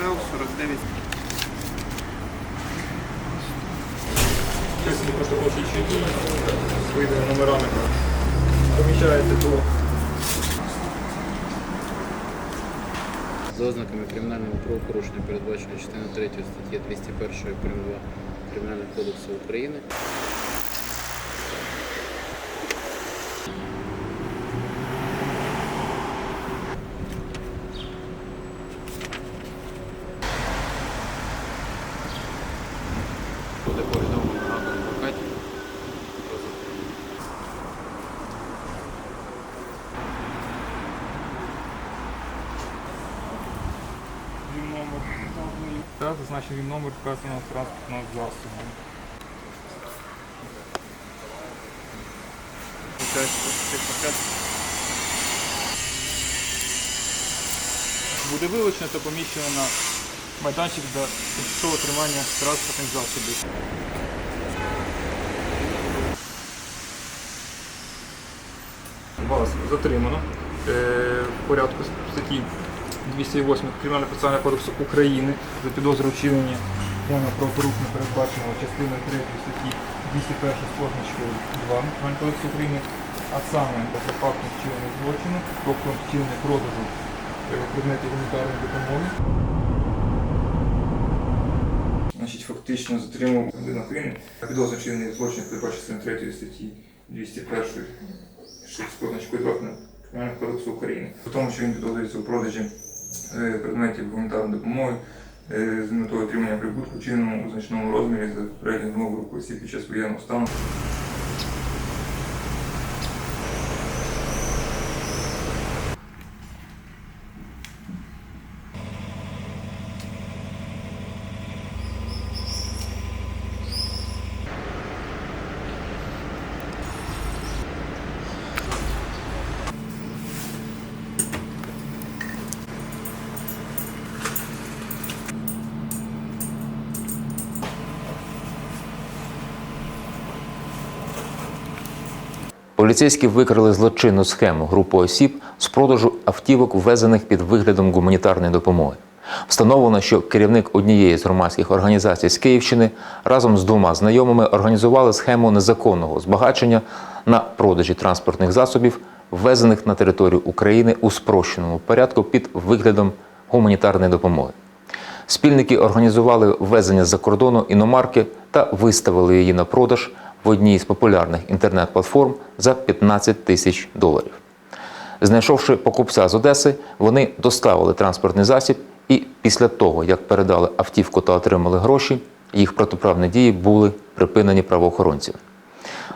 СЛ 49. Сейчас не просто получить щеки с номерами. Помещаете до За ознаками кримінального правопорушення передбачено частина 3 статті 201 прим. 2 Кримінального кодексу України. Буде повідомлено на адвокаті про затримання. він номер. Вказаного транспортного засобу. Буде вилучено та поміщено на майданчик для тимчасового тримання транспортних засобів. Вас затримано е, в порядку статті 208 Кримінального процесуального кодексу України за підозрою вчинення кримінального правопорушення передбаченого частиною 3 статті 201 з позначкою 2 Кримінального кодексу України, а саме за фактом вчинення злочину, тобто вчинення продажу е, предметів гуманітарної допомоги. Фактично затримав людину України підозрює вчинення злочин передбаченого 3 статті 201 з позначкою 2 Кримінального кодексу України. В тому, що він підозрюється у продажі е, предметів гуманітарної допомоги е, з метою отримання прибутку чинному у значному розмірі за передню нового осіб під час воєнного стану. Поліцейські викрили злочинну схему групи осіб з продажу автівок, ввезених під виглядом гуманітарної допомоги. Встановлено, що керівник однієї з громадських організацій з Київщини разом з двома знайомими організували схему незаконного збагачення на продажі транспортних засобів, ввезених на територію України у спрощеному порядку під виглядом гуманітарної допомоги. Спільники організували ввезення з-за кордону іномарки та виставили її на продаж в одній з популярних інтернет-платформ за 15 тисяч доларів. Знайшовши покупця з Одеси, вони доставили транспортний засіб і після того, як передали автівку та отримали гроші, їх протиправні дії були припинені правоохоронцями.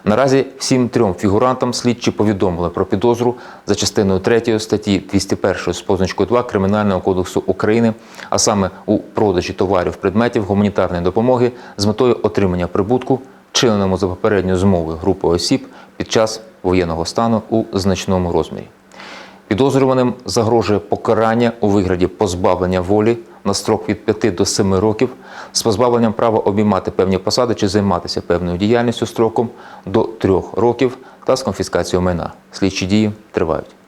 Наразі всім трьом фігурантам слідчі повідомили про підозру за частиною 3 статті 201 з позначкою 2 Кримінального кодексу України, а саме у продажі товарів предметів гуманітарної допомоги з метою отримання прибутку, вчиненому за попередньою змовою групи осіб під час воєнного стану у значному розмірі. Підозрюваним загрожує покарання у вигляді позбавлення волі на строк від 5 до 7 років з позбавленням права обіймати певні посади чи займатися певною діяльністю строком до 3 років та з конфіскацією майна. Слідчі дії тривають.